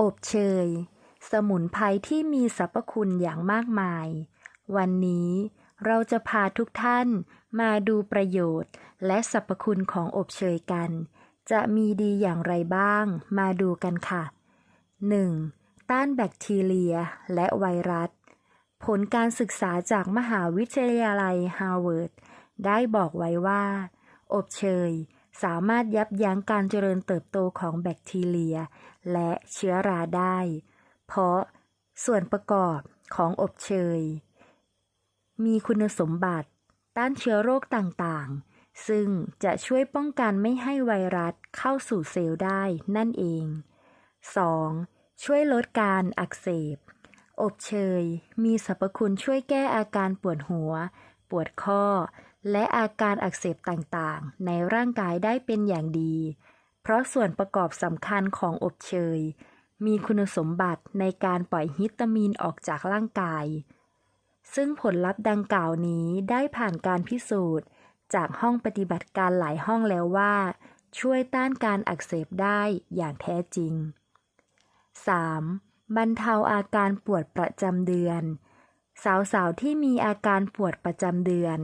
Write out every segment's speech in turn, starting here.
อบเชย สมุนไพรที่มีสรรพคุณอย่างมากมาย วันนี้เราจะพาทุกท่านมาดูประโยชน์ และสรรพคุณของอบเชยกัน จะมีดีอย่างไรบ้าง มาดูกันค่ะ 1. ต้านแบคทีเรียและไวรัส ผลการศึกษาจากมหาวิทยาลัยฮาร์วาร์ดได้บอกไว้ว่า อบเชย สามารถยับยั้งการเจริญเติบโตของแบคทีเรีย และเชื้อราได้ เพราะส่วนประกอบของอบเชย มีคุณสมบัติต้านเชื้อโรคต่างๆ ซึ่งจะช่วยป้องกันไม่ให้ไวรัสเข้าสู่เซลล์ได้นั่นเอง 2. ช่วยลดการอักเสบ อบเชย มีสรรพคุณช่วยแก้อาการปวดหัว ปวดข้อ และอาการอักเสบต่างๆ ในร่างกายได้เป็นอย่างดี เพราะส่วนประกอบสำคัญของอบเชย มีคุณสมบัติในการปล่อยฮิสตามีนออกจากร่างกาย ซึ่งผลลัพธ์ดังกล่าวนี้ได้ผ่านการพิสูจน์ จากห้องปฏิบัติการหลายห้องแล้วว่า ช่วยต้านการอักเสบได้อย่างแท้จริง 3. บรรเทาอาการปวดประจำเดือน สาวๆที่มีอาการปวดประจำเดือน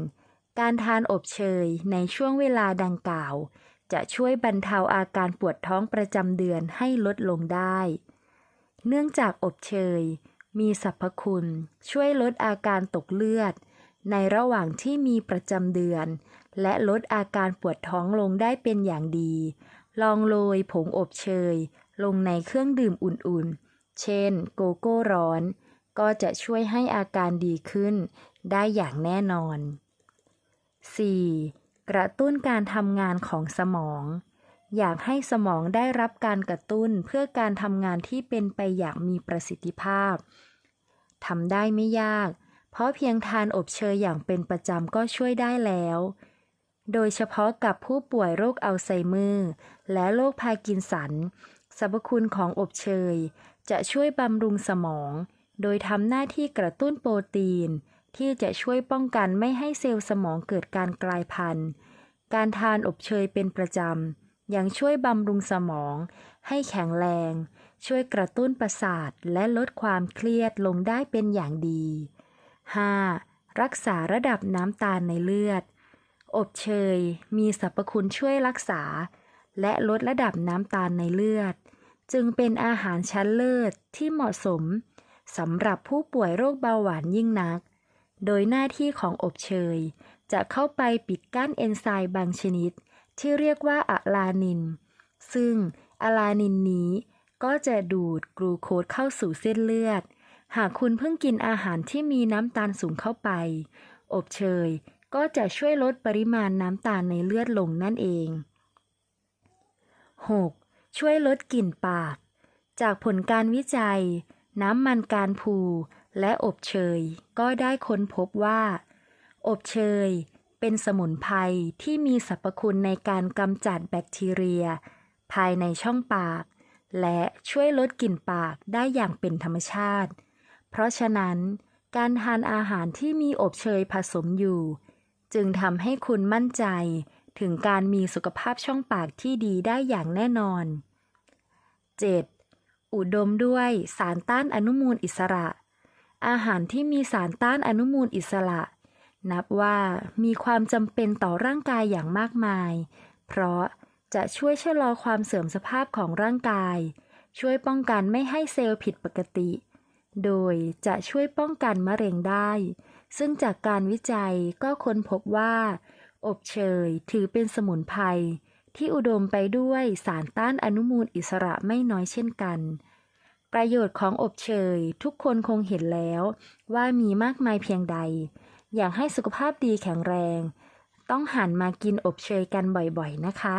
การทานอบเชยในช่วงเวลาดังกล่าว จะช่วยบรรเทาอาการปวดท้องประจำเดือนให้ลดลงได้ เนื่องจากอบเชยมีสรรพคุณ ช่วยลดอาการตกเลือด ในระหว่างที่มีประจำเดือน และลดอาการปวดท้องลงได้เป็นอย่างดี ลองโรยผงอบเชยลงในเครื่องดื่มอุ่นๆ เช่น โกโก้ร้อน ก็จะช่วยให้อาการดีขึ้นได้อย่างแน่นอน 4. กระตุ้นการทำงานของสมอง อยากให้สมองได้รับการกระตุ้นเพื่อการทำงานที่เป็นไปอย่างมีประสิทธิภาพทำได้ไม่ยาก เพราะเพียงทานอบเชยอย่างเป็นประจำก็ช่วยได้แล้ว โดยเฉพาะกับผู้ป่วยโรคอัลไซเมอร์ และโรคพาร์กินสัน สรรพคุณของอบเชย จะช่วยบำรุงสมอง โดยทำหน้าที่กระตุ้นโปรตีน ที่จะช่วยป้องกันไม่ให้เซลล์สมองเกิดการกลายพันธุ์ การทานอบเชยเป็นประจำ ยังช่วยบำรุงสมอง ให้แข็งแรง ช่วยกระตุ้นประสาทและลดความเครียดลงได้เป็นอย่างดี 5. รักษาระดับน้ำตาลในเลือด อบเชยมีสรรพคุณช่วยรักษา และลดระดับน้ำตาลในเลือด จึงเป็นอาหารชั้นเลิศที่เหมาะสมสำหรับผู้ป่วยโรคเบาหวานยิ่งนัก โดยหน้าที่ของอบเชย จะเข้าไปปิดกั้นเอนไซม์บางชนิด ที่เรียกว่าอะลานิน ซึ่งอะลานินนี้ก็จะดูดกลูโคสเข้าสู่เส้นเลือด หากคุณเพิ่งกินอาหารที่มีน้ำตาลสูงเข้าไป อบเชยก็จะช่วยลดปริมาณน้ำตาลในเลือดลงนั่นเอง 6. ช่วยลดกลิ่นปาก จากผลการวิจัย น้ำมันการพู และอบเชยก็ได้ค้นพบว่า อบเชยเป็นสมุนไพรที่มีสรรพคุณในการกำจัดแบคทีเรีย ภายในช่องปาก และช่วยลดกลิ่นปากได้อย่างเป็นธรรมชาติ เพราะฉะนั้นการทานอาหารที่มีอบเชยผสมอยู่ จึงทำให้คุณมั่นใจถึงการมีสุขภาพช่องปากที่ดีได้อย่างแน่นอน 7. อุดมด้วยสารต้านอนุมูลอิสระ อาหารที่มีสารต้านอนุมูลอิสระ นับว่ามีความจำเป็นต่อร่างกายอย่างมากมาย เพราะจะช่วยชะลอความเสื่อมสภาพของร่างกาย ช่วยป้องกันไม่ให้เซลล์ผิดปกติ โดยจะช่วยป้องกันมะเร็งได้ ซึ่งจากการวิจัยก็ค้นพบว่า อบเชยถือเป็นสมุนไพรที่อุดมไปด้วยสารต้านอนุมูลอิสระไม่น้อยเช่นกัน ประโยชน์ของอบเชย ทุกคนคงเห็นแล้ว ว่ามีมากมายเพียงใด อยากให้สุขภาพดีแข็งแรง ต้องหันมากินอบเชยกันบ่อยๆนะคะ